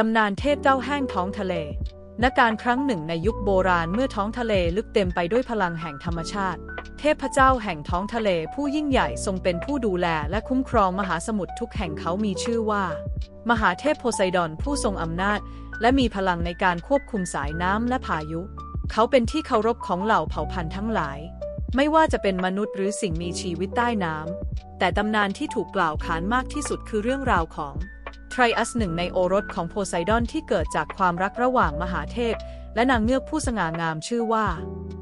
ตำนานเทพเจ้าแห้งท้องทะเล ณ การครั้งหนึ่งในยุคโบราณเมื่อท้องทะเลลึกเต็มไปด้วยพลังแห่งธรรมชาติ เทพเจ้าแห่งท้องทะเลผู้ยิ่งใหญ่ทรงเป็นผู้ดูแลและคุ้มครองมหาสมุทรทุกแห่งเขามีชื่อว่า มหาเทพโพไซดอนผู้ทรงอำนาจ และมีพลังในการควบคุมสายน้ำและพายุ เขาเป็นที่เคารพของเหล่าเผ่าพันธุ์ทั้งหลาย ไม่ว่าจะเป็นมนุษย์หรือสิ่งมีชีวิตใต้น้ำแต่ตำนานที่ถูกกล่าวขานมากที่สุดคือเรื่องราวของ ทรอัสหนึ่งในโอรสของโพไซดอนที่เกิดจากความรักระหว่างมหาเทพ และนางเงือกผู้สง่างามชื่อว่า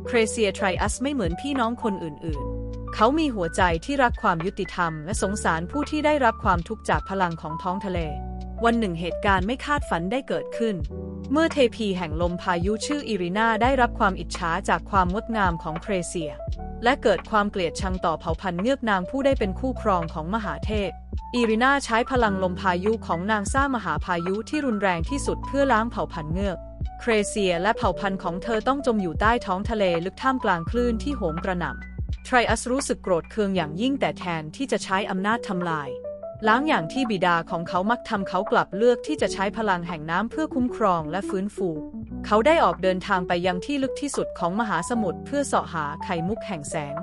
เครเซียไทรอัสไม่เหมือนพี่น้องคนอื่นๆ เขามีหัวใจที่รักความยุติธรรม และสงสารผู้ที่ได้รับความทุกข์จากพลังของท้องทะเล วันหนึ่งเหตุการณ์ไม่คาดฝันได้เกิดขึ้น เมื่อเทพีแห่งลมพายุชื่ออิรินาได้รับความอิจฉาจากความงดงามของเครเซีย และเกิดความเกลียดชังต่อเผ่าพันธุ์เงือกนางผู้ได้เป็นคู่ครองของมหาเทพ อีรินาใช้พลังลมพายุของนางซ่ามหาพายุที่รุนแรงที่สุดเพื่อล้างเผ่าพันธุ์เงือก เครเซียและเผ่าพันธุ์ของเธอต้องจมอยู่ใต้ท้องทะเลลึกท่ามกลางคลื่นที่โหมกระหน่ำ ไทรอัสรู้สึกโกรธเคืองอย่างยิ่งแต่แทนที่จะใช้อำนาจทำลาย ล้างอย่างที่บิดาของเขามักทำเขากลับเลือกที่จะใช้พลังแห่งน้ำเพื่อคุ้มครองและฟื้นฟู เขาได้ออกเดินทางไปยังที่ลึกที่สุดของมหาสมุทรเพื่อเสาะหาไข่มุกแห่งแสง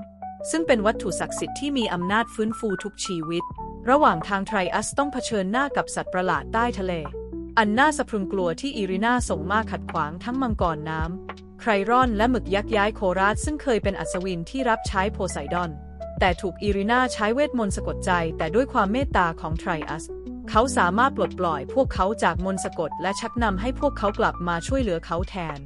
ซึ่งเป็นวัตถุศักดิ์สิทธิ์ที่มีอำนาจฟื้นฟูทุกชีวิต ระหว่างทางไทรอัสต้องเผชิญหน้ากับสัตว์ประหลาดใต้ทะเล อันน่าสะพรึงกลัวที่อีรินาส่งมาขัดขวางทั้งมังกรน้ำไครรอนและหมึกยักษ์ย้ายโคราชซึ่งเคยเป็นอัศวินที่รับใช้โพไซดอน แต่ถูกอีรินาใช้เวทมนต์สะกดใจแต่ด้วยความเมตตาของไทรอัส เขาสามารถปลดปล่อยพวกเขาจากมนต์สะกดและชักนำให้พวกเขากลับมาช่วยเหลือเขาแทน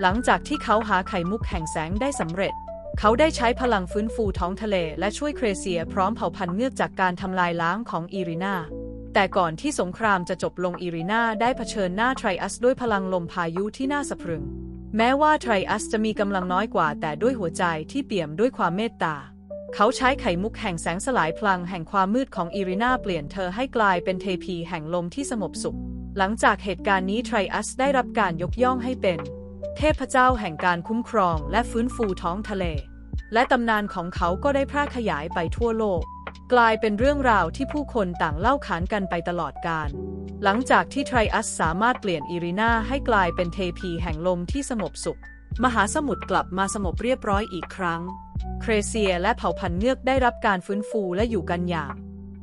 หลังจากที่เขาหาไข่มุกแห่งแสงได้สำเร็จ เขาได้ใช้พลังฟื้นฟูท้องทะเลและช่วยเครเซียพร้อมเผ่าพันธุ์เงือกจากการทำลายล้างของอีรินาแต่ก่อนที่สงครามจะจบลงอีรินาได้เผชิญหน้าไทรอัสด้วยพลังลมพายุที่น่าสะพรึง แม้ว่าไทรอัสจะมีกำลังน้อยกว่า แต่ด้วยหัวใจที่เปี่ยมด้วยความเมตตา เขาใช้ไข่มุกแห่งแสงสลายพลังแห่งความมืดของอีรินาเปลี่ยนเธอให้กลายเป็นเทพีแห่งลมที่สงบสุข หลังจากเหตุการณ์นี้ไทรอัสได้รับการยกย่องให้เป็น เทพเจ้าแห่งการคุ้มครองและฟื้นฟูท้องทะเล และตำนานของเขาก็ได้แพร่ขยายไปทั่วโลก กลายเป็นเรื่องราวที่ผู้คนต่างเล่าขานกันไปตลอดกาลหลังจากที่ไทรอัสสามารถเปลี่ยนอีรินาให้กลายเป็นเทพีแห่งลมที่สงบสุข มหาสมุทรกลับมาสงบเรียบร้อยอีกครั้ง เครเซียและเผ่าพันธุ์เงือกได้รับการฟื้นฟูและอยู่กันอย่าง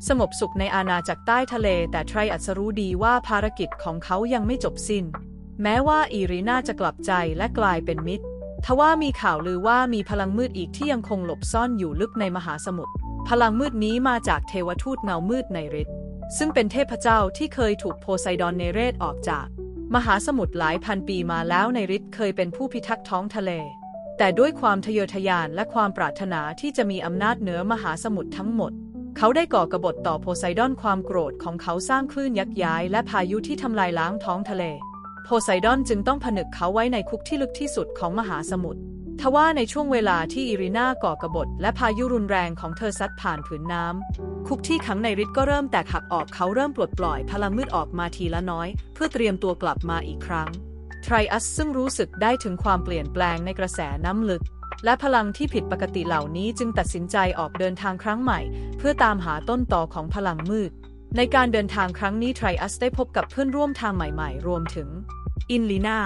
สงบสุขในอาณาจักรใต้ทะเล แต่ไทรอัสรู้ดีว่าภารกิจของเขายังไม่จบสิ้น แม้ว่าอีรินาจะกลับใจและกลายเป็นมิตร ทว่ามีข่าวลือว่ามีพลังมืดอีกที่ยังคงหลบซ่อนอยู่ลึกในมหาสมุทร พลังมืดนี้มาจากเทวทูตเงามืดในฤทธิ์ซึ่งเป็นเทพเจ้าที่เคยถูกโพไซดอนเนเรศออกจาก มหาสมุทรหลายพันปีมาแล้วในฤทธิ์เคยเป็นผู้พิทักษ์ท้องทะเล แต่ด้วยความทะเยอทะยานและความปรารถนาที่จะมีอำนาจเหนือมหาสมุทรทั้งหมด เขาได้ก่อกบฏต่อโพไซดอนความโกรธของเขาสร้างคลื่นยักษ์ย้ายและพายุที่ทำลายล้างท้องทะเล โพไซดอนจึงต้องผนึกเขาไว้ในคุกที่ลึกที่สุดของมหาสมุทร ทว่าในช่วงเวลาที่อิรินาก่อกบฏและพายุรุนแรงของเธอซัดผ่านผืนน้ำ คุกที่ขังในฤทธิ์ก็เริ่มแตกหักออกเขาเริ่มปลดปล่อยพลังมืดออกมาทีละน้อย เพื่อเตรียมตัวกลับมาอีกครั้ง ไทรอัสซึ่งรู้สึกได้ถึงความเปลี่ยนแปลงในกระแสน้ำลึกและพลังที่ผิดปกติเหล่านี้จึงตัดสินใจออกเดินทางครั้งใหม่ เพื่อตามหาต้นตอของพลังมืด ในการเดินทางครั้งนี้ไทรอัสได้พบกับเพื่อนร่วมทางใหม่ๆ รวมถึง อินลีนา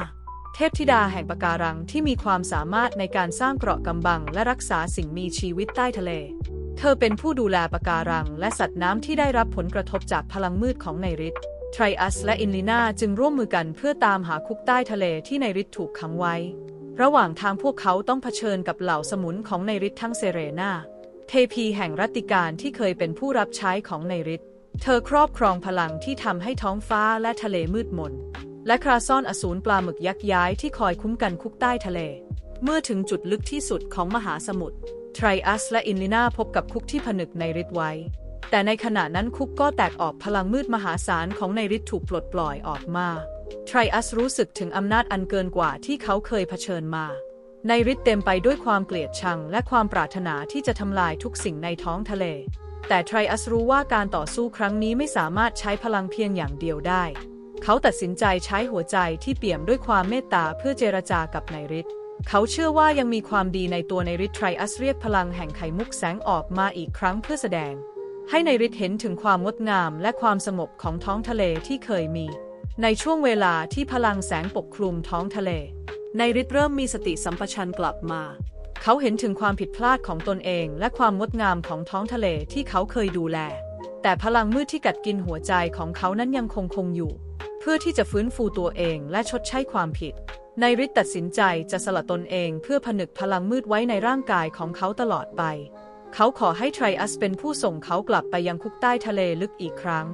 เทพธิดาแห่งปะการังที่มีความสามารถในการสร้างเกราะกำบังและรักษาสิ่งมีชีวิตใต้ทะเล เธอเป็นผู้ดูแลปะการังและสัตว์น้ำที่ได้รับผลกระทบจากพลังมืดของไนริทไทรอัสและอินลีนาจึงร่วมมือกันเพื่อตามหาคุกใต้ทะเลที่ไนริทถูกขังไว้ ระหว่างทางพวกเขาต้องเผชิญกับเหล่าสมุนของไนริททั้งเซเรนาเทพีแห่งรัตติการที่เคยเป็นผู้รับใช้ของไนริท เธอครอบครองพลังที่ทำให้ท้องฟ้าและทะเลมืดมน และคราซ่อนอสูรปลาหมึกยักษ์ย้ายที่คอยคุ้มกันคุกใต้ทะเล เมื่อถึงจุดลึกที่สุดของมหาสมุทรไทรอัสและอินลินาพบกับคุกที่ผนึกในฤทธิ์ไว้ แต่ในขณะนั้นคุกก็แตกออกพลังมืดมหาศาลของในฤทธิ์ถูกปลดปล่อยออกมาไทรอัสรู้สึกถึงอำนาจอันเกินกว่าที่เขาเคยเผชิญมา ในฤทธิ์เต็มไปด้วยความเกลียดชังและความปรารถนาที่จะทำลายทุกสิ่งในท้องทะเล แต่ไทรอัสรู้ว่าการต่อสู้ครั้งนี้ไม่สามารถใช้พลังเพียงอย่างเดียวได้ เขาตัดสินใจใช้หัวใจที่เปี่ยมด้วยความเมตตาเพื่อเจรจากับไนริทเขาเชื่อว่ายังมีความดีในตัวไนริทไทรอัสเรียกพลังแห่งไข่มุกแสงออกมาอีกครั้งเพื่อแสดง ให้ไนริทเห็นถึงความงดงามและความสงบของท้องทะเลที่เคยมี ในช่วงเวลาที่พลังแสงปกคลุมท้องทะเลในฤทธิ์เริ่มมีสติสัมปชัญญะกลับมา เขาเห็นถึงความผิดพลาดของตนเองและความงดงามของท้องทะเลที่เขาเคยดูแล แต่พลังมืดที่กัดกินหัวใจของเขานั้นยังคงคงอยู่ เพื่อที่จะฟื้นฟูตัวเองและชดใช้ความผิดนฤทธิ์ตัดสินใจจะสละตนเองเพื่อผนึกพลังมืดไว้ในร่างกายของเขาตลอดไป เขาขอให้ไทรอัสเป็นผู้ส่งเขากลับไปยังคุกใต้ทะเลลึกอีกครั้ง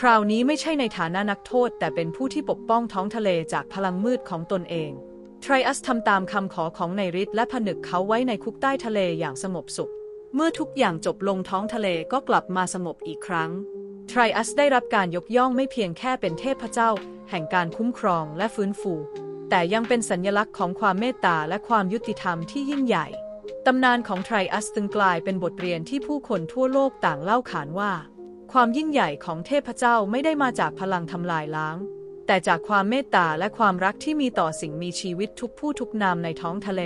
คราวนี้ไม่ใช่ในฐานะนักโทษ แต่เป็นผู้ที่ปกป้องท้องทะเลจากพลังมืดของตนเอง ทรอัสทำตามคำขอของนายฤทธิ์และผนึกเขาไว้ในคุกใต้ทะเลอย่างสงบสุข เมื่อทุกอย่างจบลงท้องทะเลก็กลับมาสงบอีกครั้ง ไทรอัสได้รับการยกย่องไม่เพียงแค่เป็นเทพเจ้า แห่งการคุ้มครองและฟื้นฟู แต่ยังเป็นสัญลักษณ์ของความเมตตาและความยุติธรรมที่ยิ่งใหญ่ ตำนานของไทรอัสจึงกลายเป็นบทเรียนที่ผู้คนทั่วโลกต่างเล่าขานว่า ความยิ่งใหญ่ของเทพเจ้าไม่ได้มาจากพลังทำลายล้าง แต่จากความเมตตาและความรักที่มีต่อสิ่งมีชีวิตทุกผู้ทุกนามในท้องทะเล